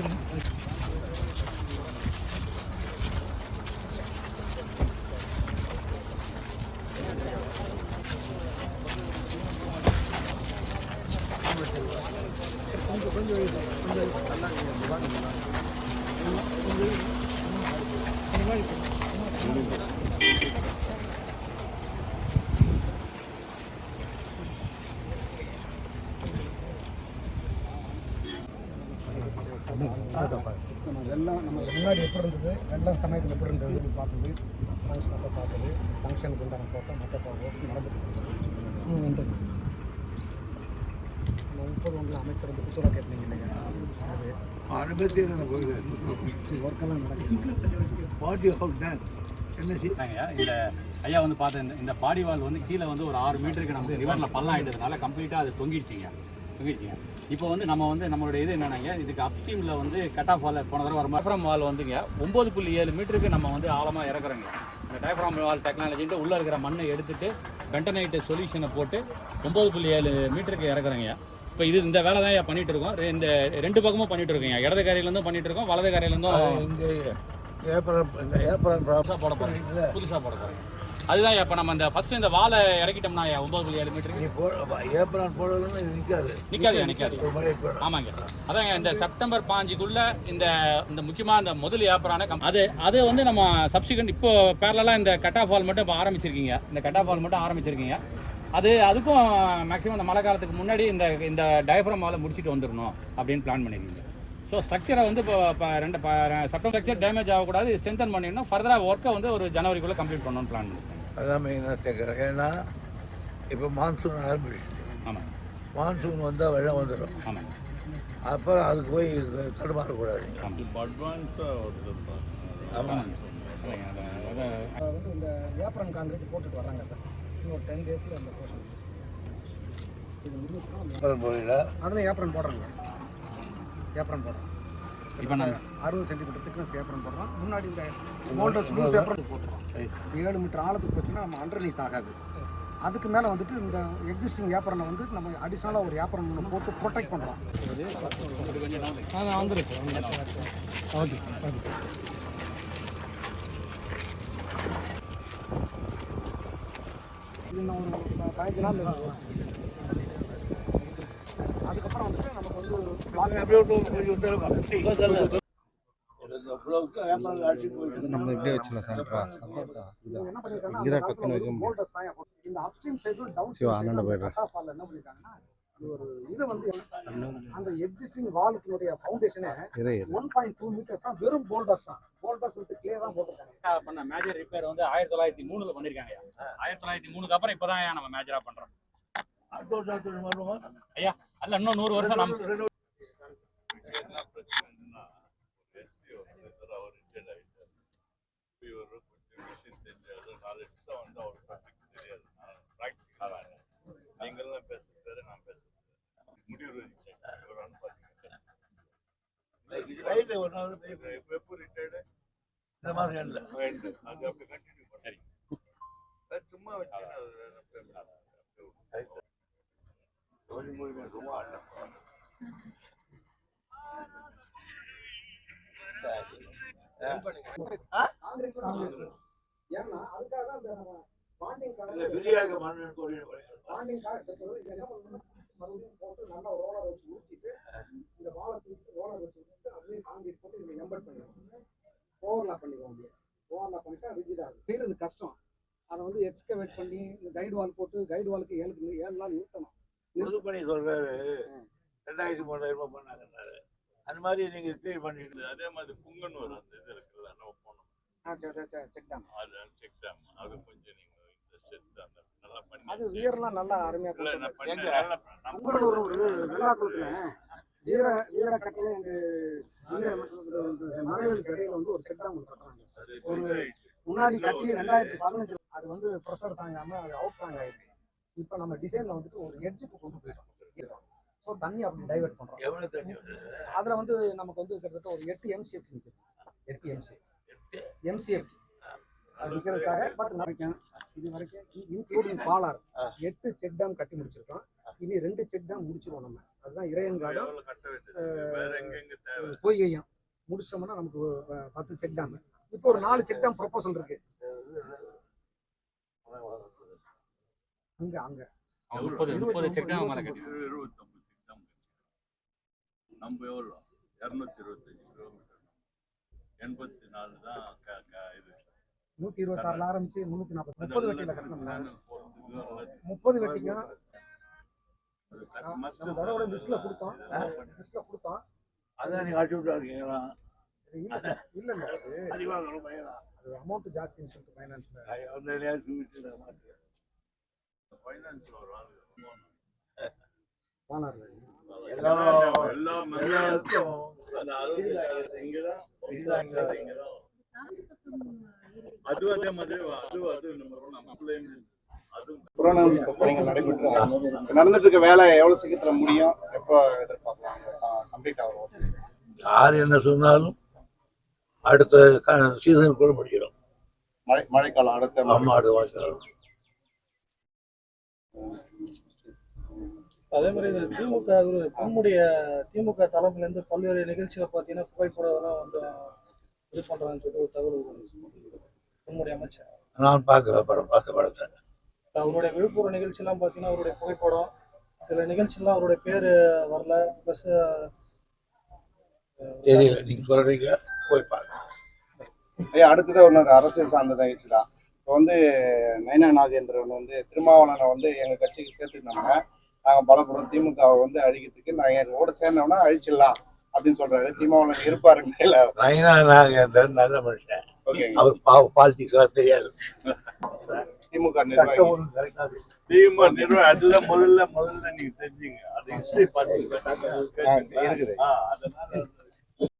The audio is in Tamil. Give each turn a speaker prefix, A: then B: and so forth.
A: நம்ம முன்னாடி எப்படி இருந்தது? வெள்ளம் சமயத்தில் எப்படி இருந்தது? பார்த்தது ஃபங்க்ஷனத்தை பார்த்தது ஃபங்க்ஷனுக்கு உண்டான ஃபோட்டோ மற்ற ஒர்க் நடந்துட்டு முப்பது ஒன்றில் அமைச்சர் வந்து குத்துரா கேட்டீங்க இல்லைங்க அது
B: என்ன போகுது
A: ஒர்க்கெல்லாம் நடக்குது.
C: இந்த ஐயா வந்து பார்த்த இந்த இந்த பாடிவால் வந்து கீழே வந்து ஒரு ஆறு மீட்டருக்கு நமக்கு ரிவரில் பள்ளம் ஆயிட்டதுனால கம்ப்ளீட்டாக அது தொங்கிடுச்சிங்க. தொங்கிடுச்சிங்க. இப்போ வந்து நம்ம வந்து நம்மளுடைய இது என்னன்னாங்க இதுக்கு அப்ஸ்ட்ரீமில் வந்து கட் ஆஃப் வால் போன தடவை வரும் டயஃப்ராம் வால் வந்துங்க ஒம்பது புள்ளி ஏழு மீட்டருக்கு நம்ம வந்து ஆழமாக இறக்குறோங்க. இந்த டயஃப்ராம் வால் டெக்னாலஜின்ட்டு உள்ளே இருக்கிற மண்ணை எடுத்துட்டு பென்டனைட் சொல்யூஷனை போட்டு ஒம்பது புள்ளி ஏழு மீட்டருக்கு இறக்குறோங்க. இப்போ இது இந்த வேலை தான் பண்ணிட்டு இருக்கோம். இந்த ரெண்டு பக்கமும் பண்ணிட்டு இருக்கோங்க. இடது கரையிலேருந்தும் பண்ணிட்டு இருக்கோம் வலது கரையிலேருந்தும்
B: ஏப்ரல் ஏப்ரல்
C: புதுசாக போட போகிறோம் புதுசாக போட போகிறோம் அதுதான் இப்போ நம்ம இந்த ஃபர்ஸ்ட் இந்த வாழை இறக்கிட்டோம்னா ஒன்பது புள்ளி ஏழு
B: போ ஏப்ரல் போடலன்னு நிற்காது
C: நிற்காது நிற்காது ஆமாங்க. அதாங்க இந்த செப்டம்பர் பாஞ்சுக்குள்ள இந்த இந்த முக்கியமா இந்த முதல் ஏப்பரான கம் அது அது வந்து நம்ம சப்சிக்வெண்ட் இப்போ பேரலாக இந்த கட் ஆஃப் வால் மட்டும் இப்போ ஆரம்பிச்சிருக்கீங்க. இந்த கட் ஆஃப் வால் மட்டும் ஆரம்பிச்சிருக்கீங்க. அது அதுக்கும் மேக்ஸிமம் இந்த மழை காலத்துக்கு முன்னாடி இந்த இந்த டயஃப்ரம் வாலை முடிச்சுட்டு வந்துடணும் அப்படின்னு பிளான் பண்ணியிருக்கீங்க ஸோ ஸ்ட்ரக்சரை வந்து இப்போ ரெண்டு சப்டம் ஸ்ட்ரக்சர் டேமேஜ் ஆகக்கூடாது. ஸ்ட்ரென்தன் பண்ணிடணும். ஃபர்தராக ஒர்க்கை வந்து ஒரு ஜனவரிக்குள்ளே கம்ப்ளீட் பண்ணணும்னு பிளான் பண்ணியிருக்கேன்
B: அதான் மெயினாக கேட்குறேன் ஏன்னா இப்போ மான்சூன் ஆரம்பிச்சு
C: ஆமாம்
B: மான்சூன் வந்தால் வெள்ளம் வந்துடும்
C: ஆமாம்
B: அப்புறம் அதுக்கு போய் தடுமாறக்கூடாது ஆமாம்
A: வந்து இந்த ஏப்ரன் காங்கிரீட் போட்டுட்டு வர்றாங்க இன்னொரு டென் டேஸில் இந்த போர்ஷன் இது முடிஞ்சிச்சுன்னா அதில் ஏப்ரன் போடுறாங்க. ஏப்ரன் போடுறோம்.
C: இப்போ நம்ம
A: அறுபது சென்டிமீட்டர் திக்னஸ் ஏப்ரன் போடுறோம். முன்னாடி இந்த மோல்டர்ஸ் லூஸ் ஏப்ரன் போட்டுறோம். ஏழு மீட்டர் ஆழத்துக்கு போச்சுன்னா நம்ம அண்டர்லீக் ஆகாது. அதுக்கு மேலே வந்துட்டு இந்த எக்ஸிஸ்டிங் ஏப்பரனை வந்து நம்ம அடிஷ்னலாக ஒரு ஏப்பரன் ஒன்று போட்டு ப்ரொடெக்ட் பண்ணுறோம் வந்துருக்கு ஓகே ஓகே இது இன்னும் ஒரு பதினஞ்சு நாள் அதுக்கப்புறம் வந்துட்டு நமக்கு வந்து
D: நம்ம இப்படியே வச்சுக்கலாம் சார்
A: இந்த off wall ல என்ன பண்ணிருக்காங்கன்னா ஒரு இது வந்து அந்த எக்ஸிஸ்டிங் வாலுக்குனுடைய ஃபவுண்டேஷனே ஒன் பாயிண்ட் டூ மீட்டர்ஸ் தான் வெறும் போல்டர்ஸ் தான். போல்டர்ஸ் வித் கிளே தான் போட்டிருக்காங்க.
C: பண்ண மேஜர் ரிப்பேர் வந்து ஆயிரத்தி தொள்ளாயிரத்தி மூணுல பண்ணிருக்காங்க ஆயிரத்தி தொள்ளாயிரத்தி மூணுக்கு அப்புறம் இப்பதான் நம்ம மேஜரா பண்றோம்.
B: அடுத்த வருஷம் அடுத்த வருஷம்
C: ஐயா அல்ல இன்னும் நூறு வருஷம் நம்ம
E: நீங்களாம் பேசுறது நான் பேசுறது முடிவு
B: ரைட்டு ஒரு நாள்
E: எப்போ ரிட்டையர்டு
B: இந்த மாதம் எண்ணில்
E: அது அப்படி கண்டினியூ. பண்ணி சும்மா வச்சு அது அப்படியே விடு.
B: கொஞ்சம் முடிங்க சும்மா இல்லை
A: ஏன்னா அதுக்காக தான் அந்த பாண்டிங்
B: இல்லை பிரியாணி மண்ணு கோழி
A: பாண்டிங் காசு கட்டுறது இது என்ன பண்ணணும் மறுபடியும் போட்டு நல்லா ரோலர் வச்சு ஊற்றிட்டு இந்த வாழை தூக்கி ரோலர் வச்சு ஊற்றிட்டு அப்படியே காங்கிரீட் போட்டு இதை எம்பட் பண்ணிடுவோம் ஓவர்லாப் பண்ணிடுவோம் அப்படியே ஓவர்லாப் பண்ணிட்டா ரிஜிட் ஆகும் கஷ்டம் அதை வந்து எக்ஸ்கவேட் பண்ணி இந்த கைடு வால் போட்டு கைடு வாலுக்கு ஏழு ஏழு நாள்
B: சொல்றாரு. ரெண்டாயிரத்தி மூணாயிரம் ரூபாய் பண்ணாங்கன்னாரு. அந்த மாதிரி நீங்க கிளியர் பண்ணிட்டு
E: அதே மாதிரி புங்கனூர் அந்த இது இருக்குல்ல நம்ம போனோம்
A: ஆ சரி சரி சரி செக் தான்.
E: அது செக் டேம் அது கொஞ்சம் நீங்க
A: அது ரியர்லாம் நல்லா ஒரு வெள்ளாக்குளத்துல வீர வீர கட்டில மகளிருக்கு இடையில வந்து ஒரு செக் டேம் கட்டுறாங்க ஒரு. முன்னாடி கட்டி ரெண்டாயிரத்தி பதினஞ்சு அது வந்து ப்ரெஷர் தாங்காம அது அவுட் தாங்க ஆயிடுச்சு இப்போ நம்ம டிசைன்ல வந்துட்டு ஒரு எட்ஜுக்கு கொண்டு போயிட்டோம். ஸோ தண்ணி அப்படி டைவர்ட் பண்றோம்.
B: எவ்வளவு தண்ணி
A: அதுல வந்து நமக்கு வந்து கிட்டத்தட்ட ஒரு எட்டு எம்சிஎஃப் நிற்குது எட்டு எம்சிஎஃப் எம்சிஎஃப் விற்கிறதுக்காக பட் வரைக்கும் இது வரைக்கும் இன்க்ளூடிங் பாலார். எட்டு செக் டேம் கட்டி முடிச்சிருக்கோம். இனி ரெண்டு செக் டேம் முடிச்சிருவோம் நம்ம. அதுதான்
E: தேவை?
A: பொய்கையும் முடிச்சிட்டோம்னா நமக்கு பத்து செக் டேம் இப்போ ஒரு நாலு செக் டேம் ப்ரொபோசல் இருக்கு. அங்க அங்க.
C: முப்பது முப்பது செக் டேம் மேலே கட்டி
E: இரு- இருபத்தொன்பது செக் தான் நம்ம எவ்வளோ? இரநூத்தி இருபத்தஞ்சு கிலோமீட்டர் எண்பத்தி நாலு தான் இது.
A: நூத்தி இருபத்தி ஆறுல ஆரம்பிச்சு முன்னூத்தி நாற்பது முப்பது வெட்டியில
E: நல்லது.
A: முப்பது வெட்டிக்கும் தடவை லிஸ்ட்ல கொடுத்தோம். லிஸ்ட்ல கொடுத்தோம்.
B: அதான் நீங்க அடிச்சு விட்டா இருக்கீங்களா?
A: இல்ல இல்ல அது அமௌண்ட் ஜாஸ்தின்னு சொல்லிட்டு ஃபைனான்ஸ்ல
B: மாட்டேன்
E: ஃபைனான்ஸ்ல ஒரு ஆள்
A: பாலார்ல
B: எல்லா
E: எல்லா
B: எல்லா இடத்துக்கும்
E: அந்த அறுபது இங்கதான்
B: இதுதான் இங்க.
E: இங்கதான் அது அதே மாதிரி அது அது
D: நடந்துட்டு இருக்க வேலை எவ்வளவு சீக்கிரத்துல முடியும்? எப்போ எதிர்பார்க்கலாம்? கம்ப்ளீட் ஆகும்
B: யார் என்ன சொன்னாலும் அடுத்த சீசனுக்குள்ள முடிக்கிறோம்
D: மழை மழைக்காலம் அடுத்த.
B: அம்மா அடுத்த மாசம்
F: அதே மாதிரி இந்த திமுக பொன்முடைய திமுக தலைமையில இருந்து பல்வேறு நிகழ்ச்சிகளை பார்த்தீங்கன்னா புகைப்படம் வந்து இது பண்றாங்கன்னு சொல்லி ஒரு தகவல் வந்துச்சு. பொன்முடி அமைச்சர்.
B: நான் பார்க்குறேன் படம் பார்த்த படத்தை.
F: அவருடைய விழுப்புரம் நிகழ்ச்சியெல்லாம் பார்த்தீங்கன்னா அவருடைய புகைப்படம். சில நிகழ்ச்சியெல்லாம் அவருடைய பேர் வரல. ப்ளஸ்
B: தெரியல. நீங்க சொல்றீங்க போய் பாருங்க
D: ஐயா அடுத்தது ஒரு அரசியல் சார்ந்த நிகழ்ச்சி தான். இப்போ வந்து நயனா நாகேந்திரன் வந்து திருமாவளவனை வந்து எங்க கட்சிக்கு சேர்த்துக்கிட்டாங்க. நாங்க பலப்படும் திமுகவை வந்து அழிக்கிறதுக்கு நாங்க எங்களோட சேர்ந்தோம்னா அழிச்சிடலாம் அப்படின்னு சொல்றாரு. திருமாவளவன் இருப்பாருங்க இல்ல
B: நைனா நாகேந்திரன் நல்ல மனுஷன். அவர் பாவ பாலிடிக்ஸ் எல்லாம் தெரியாது.
D: திமுக
E: திமுக நிர்வாகம் அதுல முதல்ல முதல்ல நீங்க தெரிஞ்சுங்க. அது ஹிஸ்டரி
D: ஆ, இருக்குது.
E: அதனால